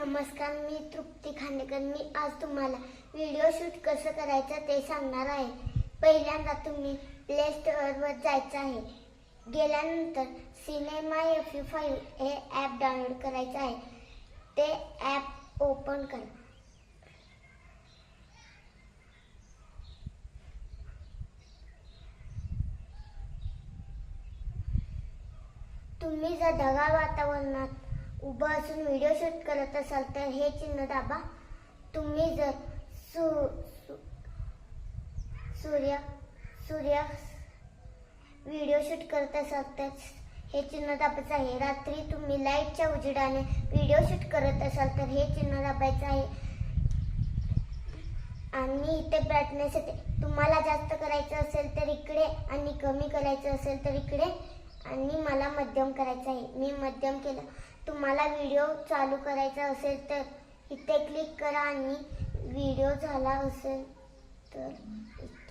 नमस्कार मी तृप्ती खांडेकर. मी आज तुम्हाला व्हिडिओ शूट कसं करायचं ते सांगणार आहे. पहिल्यांदा तुम्ही प्ले स्टोअरवर जायचं आहे. गेल्यानंतर सिनेमा एफ यू फाईव्ह हे ॲप डाउनलोड करायचं आहे. ते ॲप ओपन करा. तुम्ही जर ढगाळ वातावरणात उभं असून व्हिडिओ शूट करत असाल तर हे चिन्ह दाबा. तुम्ही जर सु सु- सूर्य सूर्य व्हिडिओ शूट करत असाल तर हे चिन्ह दाबायचं आहे. रात्री तुम्ही लाईटच्या उजेडाने व्हिडिओ शूट करत असाल तर हे चिन्ह दाबायचं आहे. आणि इथे ब्राईटनेस तुम्हाला जास्त करायचं असेल तर इकडे आणि कमी करायचं असेल तर इकडे. आणि मला मध्यम करायचं आहे. मी मध्यम केलं. तुम्हाला व्हिडिओ चालू करायचा असेल तर इथे क्लिक करा आणि व्हिडिओ झाला असेल तर इथे